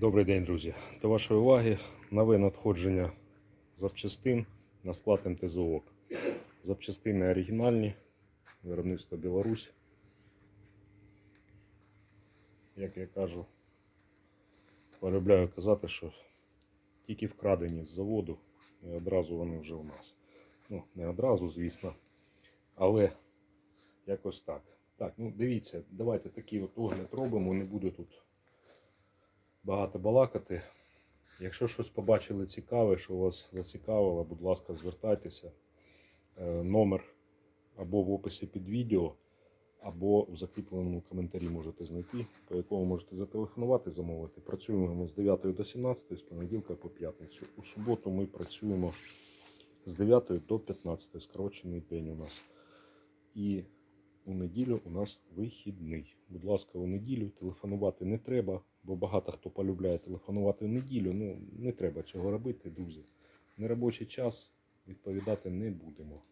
Добрий день, друзі. До вашої уваги нове надходження запчастин на склад МТЗОК. Запчастини оригінальні, виробництво Білорусь. Як я кажу, полюбляю казати, що тільки вкрадені з заводу, і одразу вони вже у нас. Ну, не одразу, звісно, але якось так. Так, ну дивіться, давайте такий от огляд робимо, не буду тут багато балакати. Якщо щось побачили цікаве, що вас зацікавило, будь ласка, звертайтеся. Е, Номер або в описі під відео, або в закріпленому коментарі можете знайти, по якому можете зателефонувати, замовити. Працюємо ми з 9 до 17, з понеділка по п'ятницю. У суботу ми працюємо з 9 до 15, скорочений день у нас. І у неділю у нас вихідний. Будь ласка, у неділю телефонувати не треба, бо багато хто полюбляє телефонувати в неділю. Ну, не треба цього робити, друзі. Неробочий час відповідати не будемо.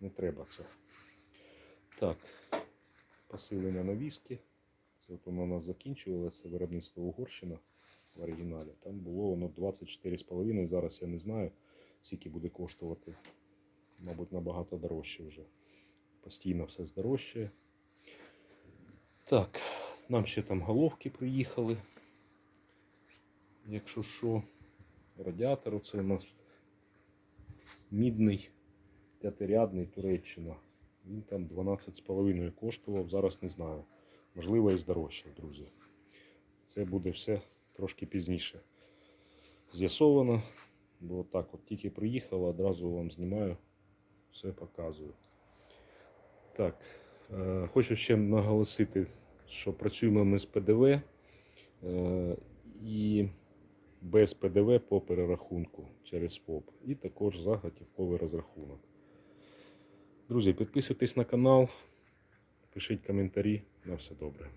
Не треба це. Так, посилення на віскі. Це от воно у нас закінчувалося, виробництво Угорщина в оригіналі. Там було воно 24,5. Зараз я не знаю, скільки буде коштувати. Мабуть, набагато дорожче вже. Постійно все здорожчає. Так, нам ще там головки приїхали. Якщо що, радіатор це у нас мідний п'ятирядний Туреччина. Він там 12,5 коштував, зараз не знаю. Можливо, і здорожчав, друзі. Це буде все трошки пізніше. З'ясовано, бо так от тільки приїхало, одразу вам знімаю, все показую. Так, е, хочу ще наголосити, що працюємо ми з ПДВ е, і без ПДВ по перерахунку через ФОП. І також за готівковий розрахунок. Друзі, підписуйтесь на канал, пишіть коментарі. На все добре.